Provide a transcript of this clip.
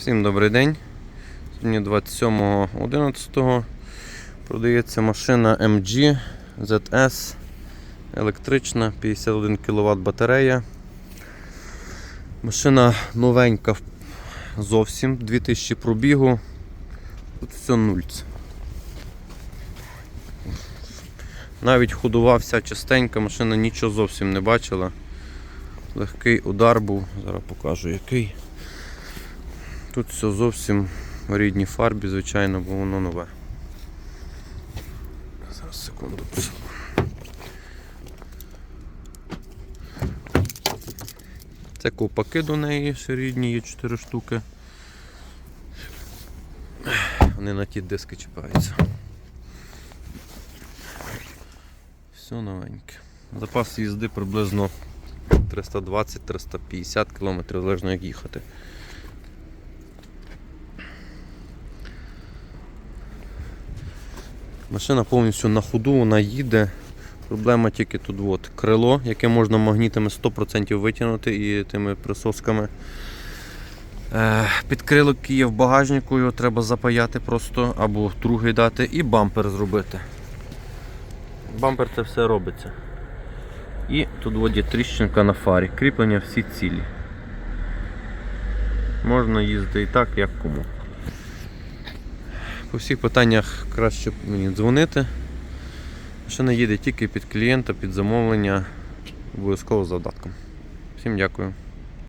Всім добрий день. Сьогодні 27.11 продається машина MG ZS електрична, 51 кВт батарея. Машина новенька зовсім, 2000 пробігу. Тут все нульц. Навіть ходова вся чистенька, машина нічого зовсім не бачила. Легкий удар був, зараз покажу який. Тут все зовсім в рідній фарбі, звичайно, бо воно нове. Зараз секунду. Це ковпаки до неї ще рідні, є 4 штуки. Вони на ті диски чіпаються. Все новеньке. Запас їзди приблизно 320-350 км, залежно як їхати. Машина повністю на ходу, вона їде. Проблема тільки тут от, крило, яке можна магнітами 100% витягнути і тими присосками. Е, під крило, яке є в багажнику, його треба запаяти просто або другий дати і бампер зробити. Бампер це все робиться. І тут от є тріщинка на фарі. Кріплення всі цілі. Можна їздити і так, як кому. По всіх питаннях краще мені дзвонити. Машина їде тільки під клієнта, під замовлення, обов'язково з завдатком. Всім дякую.